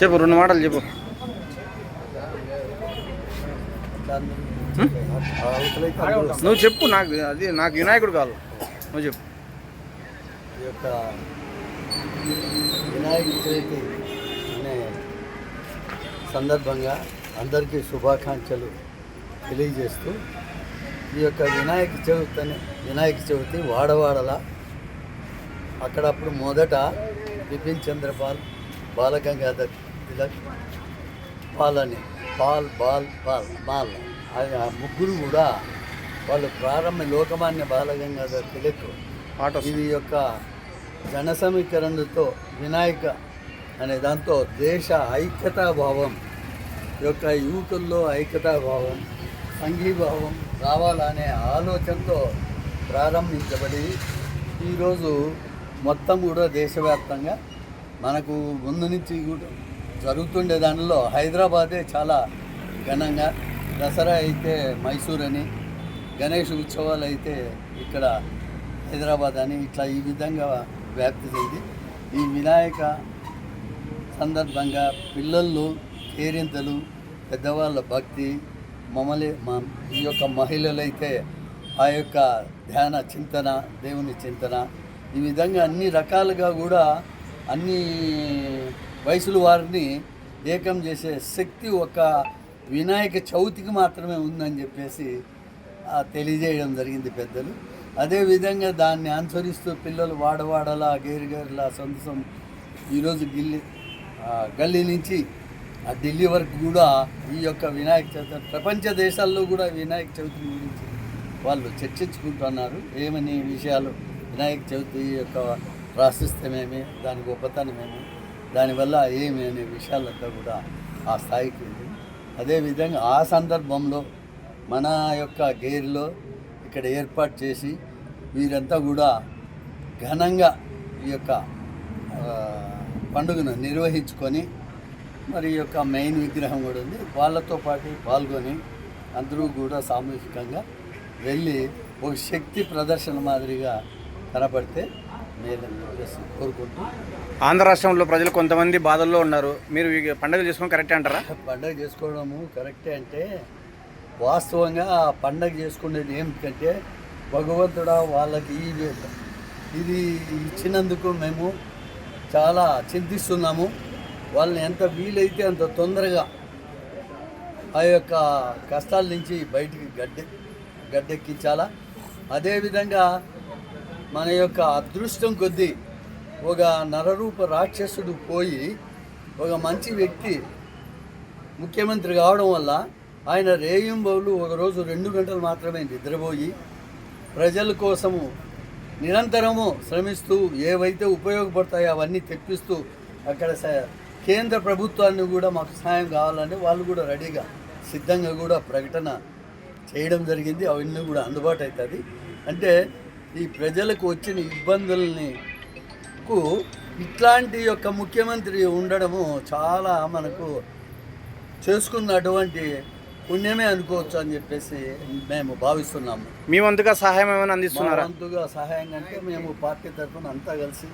చెప్పు రెండు మాటలు చెప్పు. నువ్వు చెప్పు నాకు అది నాకు వినాయకుడు కాదు నువ్వు చెప్పు. ఈ యొక్క వినాయక చవితి అనే సందర్భంగా అందరికీ శుభాకాంక్షలు తెలియజేస్తూ ఈ యొక్క వినాయక చవితి అని వినాయక చవితి వాడవాడల అక్కడప్పుడు మొదట బిపిన్ చంద్రపాల్ బాలగంగాధర్ తిలక్ పాల్ అని పాల్ బాల్ పాల్ మాల్ ఆ- ముగ్గురు కూడా వాళ్ళు ప్రారంభ లోకమాన్య బాలగంగాధర్ తిలక్. ఇది యొక్క జన సమీకరణతో వినాయక అనే దాంతో దేశ ఐక్యతా భావం యొక్క యువకుల్లో ఐక్యతాభావం సంఘీభావం రావాలనే ఆలోచనతో ప్రారంభించబడి ఈరోజు మొత్తం కూడా దేశవ్యాప్తంగా మనకు ముందు నుంచి కూడా జరుగుతుండే దానిలో హైదరాబాదే చాలా ఘనంగా. దసరా అయితే మైసూర్ అని గణేష్ ఉత్సవాలు అయితే ఇక్కడ హైదరాబాద్ అని ఇట్లా ఈ విధంగా వ్యాప్తి చెంది. ఈ వినాయక సందర్భంగా పిల్లలు కేరింతలు పెద్దవాళ్ళ భక్తి మమ్మల్ని మా ఈ యొక్క మహిళలైతే ఆ యొక్క ధ్యాన చింతన దేవుని చింతన ఈ విధంగా అన్ని రకాలుగా కూడా అన్ని వయసుల వారిని ఏకం చేసే శక్తి ఒక వినాయక చవితికి మాత్రమే ఉందని చెప్పేసి తెలియజేయడం జరిగింది పెద్దలు. అదేవిధంగా దాన్ని అనుసరిస్తూ పిల్లలు వాడవాడలా గేరుగేరులా సొంత సొంత ఈరోజు గిల్లి గల్లీ నుంచి ఆ ఢిల్లీ వరకు కూడా ఈ యొక్క వినాయక చవితి ప్రపంచ దేశాల్లో కూడా వినాయక చవితి గురించి వాళ్ళు చర్చించుకుంటున్నారు. ఏమని విషయాలు? వినాయక చవితి యొక్క ప్రాశస్త్యమేమి? దాని గొప్పతనమేమి? దానివల్ల ఏమి అనే విషయాలంతా కూడా ఆ స్థాయికి ఉంది అదేవిధంగా ఆ సందర్భంలో మన యొక్క గేర్లో ఇక్కడ ఏర్పాటు చేసి వీరంతా కూడా ఘనంగా ఈ యొక్క పండుగను నిర్వహించుకొని మరి యొక్క మెయిన్ విగ్రహం కూడా ఉంది. వాళ్ళతో పాటు పాల్గొని అందరూ కూడా సామూహికంగా వెళ్ళి ఒక శక్తి ప్రదర్శన మాదిరిగా చెప్పేసి కోరుకుంటూ ఆంధ్ర రాష్ట్రంలో ప్రజలు కొంతమంది బాధల్లో ఉన్నారు. మీరు పండుగ చేసుకోవడం కరెక్టే అంటారా? పండగ చేసుకోవడము కరెక్టే అంటే వాస్తవంగా ఆ పండగ చేసుకునేది ఏమిటంటే భగవంతుడా వాళ్ళకి ఇది ఇచ్చినందుకు మేము చాలా చింతిస్తున్నాము. వాళ్ళని ఎంత వీలైతే అంత తొందరగా ఆ యొక్క కష్టాల నుంచి బయటికి గడ్డె గడ్డెక్కించాలా. అదేవిధంగా మన యొక్క అదృష్టం కొద్దీ ఒక నరరూప రాక్షసుడు పోయి ఒక మంచి వ్యక్తి ముఖ్యమంత్రి కావడం వల్ల ఆయన రేయింబౌలు ఒకరోజు రెండు గంటలు మాత్రమే నిద్రపోయి ప్రజల కోసము నిరంతరము శ్రమిస్తూ ఏవైతే ఉపయోగపడతాయో అవన్నీ తెప్పిస్తూ అక్కడ స- కేంద్ర ప్రభుత్వాన్ని కూడా మాకు సహాయం కావాలని వాళ్ళు కూడా రెడీగా సిద్ధంగా కూడా ప్రకటన చేయడం జరిగింది. అవన్నీ కూడా అందుబాటు అవుతుంది అంటే ఈ ప్రజలకు వచ్చిన ఇబ్బందుల్ని కు ఇట్లాంటి యొక్క ముఖ్యమంత్రి ఉండడము చాలా మనకు చేసుకున్నటువంటి పుణ్యమే అనుకోవచ్చు అని చెప్పేసి మేము భావిస్తున్నాము. మీ వంతుగా సహాయం ఏమైనా అందిస్తున్నారా? వంతుగా సహాయం అంటే మేము పార్టీ తరఫున అంతా కలిసి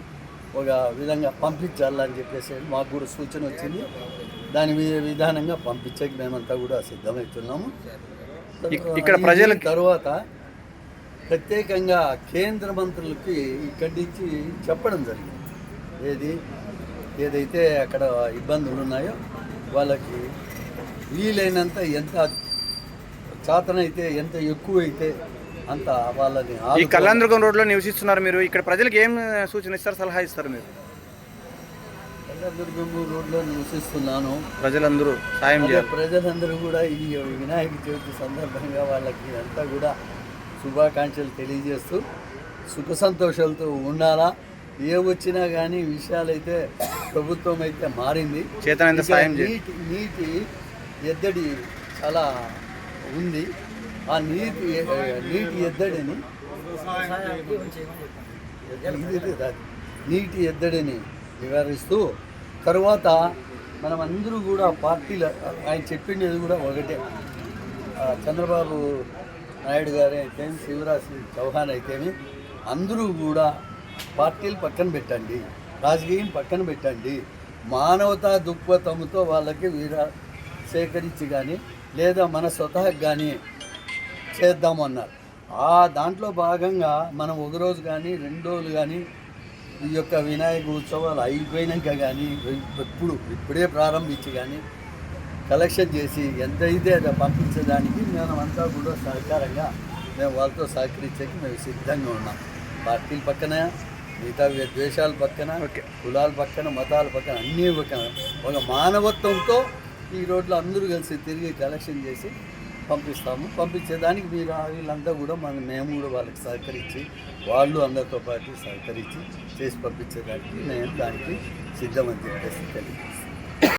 ఒక విధంగా పంపించాలని చెప్పేసి మాకు కూడా సూచన వచ్చింది. దాని విధానంగా పంపించక మేమంతా కూడా సిద్ధమవుతున్నాము. ఇక్- ఇక్కడ ప్రజలకి- ఈ తర్వాత ప్రత్యేకంగా కేంద్ర మంత్రులకి ఇక్కడి నుంచి చెప్పడం జరిగింది. ఏది ఏదైతే అక్కడ ఇబ్బందులు ఉన్నాయో వాళ్ళకి వీలైనంత ఎంత చాతనైతే ఎంత ఎక్కువైతే అంత వాళ్ళని ఈ. కళ్యాణదుర్గం రోడ్లో నివసిస్తున్నారు మీరు. ఇక్కడ ప్రజలకు ఏం సూచన ఇస్తారు సలహా ఇస్తారు మీరు? కళ్యాణదుర్గం రోడ్లో నివసిస్తున్నాను. ప్రజలందరూ సాయం చేయాలి. ప్రజలందరూ కూడా ఈ వినాయక చవితి సందర్భంగా వాళ్ళకి అంతా కూడా శుభాకాంక్షలు తెలియజేస్తూ సుఖ సంతోషాలతో ఉండాలా? ఏ వచ్చినా కానీ విషయాలైతే ప్రభుత్వం అయితే మారింది. చేతనంత సాయం నీటి నీటి ఎద్దడి చాలా ఉంది. ఆ నీటి నీటి ఎద్దడిని నీటి ఎద్దడిని నివారిస్తూ తరువాత మనం అందరూ కూడా పార్టీలు ఆయన చెప్పిండేది కూడా ఒకటే. చంద్రబాబు నాయుడు గారు అయితేమి శివరాజ్ సింగ్ చౌహాన్ అయితేమి అందరూ కూడా పార్టీలు పక్కన పెట్టండి రాజకీయం పక్కన పెట్టండి. మానవతా దృక్పథంతో వాళ్ళకి వీర సేకరించి కానీ లేదా మన స్వతహాకు కానీ చేద్దామన్నారు ఆ దాంట్లో భాగంగా మనం ఒక రోజు కానీ రెండు రోజులు కానీ ఈ యొక్క వినాయక ఉత్సవాలు అయిపోయినాక కానీ ఇప్పుడు ఇప్పుడే ప్రారంభించి కానీ కలెక్షన్ చేసి ఎంతైతే అది పంపించడానికి మేము అంతా కూడా సహకారంగా మేము వాళ్ళతో సహకరించేకి మేము సిద్ధంగా ఉన్నాం పార్టీల పక్కన మిగతా ద్వేషాల పక్కన. కులాల పక్కన మతాల పక్కన అన్నీ పక్కన ఒక మానవత్వంతో ఈ రోడ్లో అందరూ కలిసి తిరిగి కలెక్షన్ చేసి పంపిస్తాము. పంపించేదానికి మీరు వీళ్ళంతా కూడా మన మేము కూడా వాళ్ళకి సహకరించి వాళ్ళు అందరితో పాటు సహకరించి చేసి పంపించేదానికి నేను దానికి సిద్ధమని చెప్పేసి తెలియదు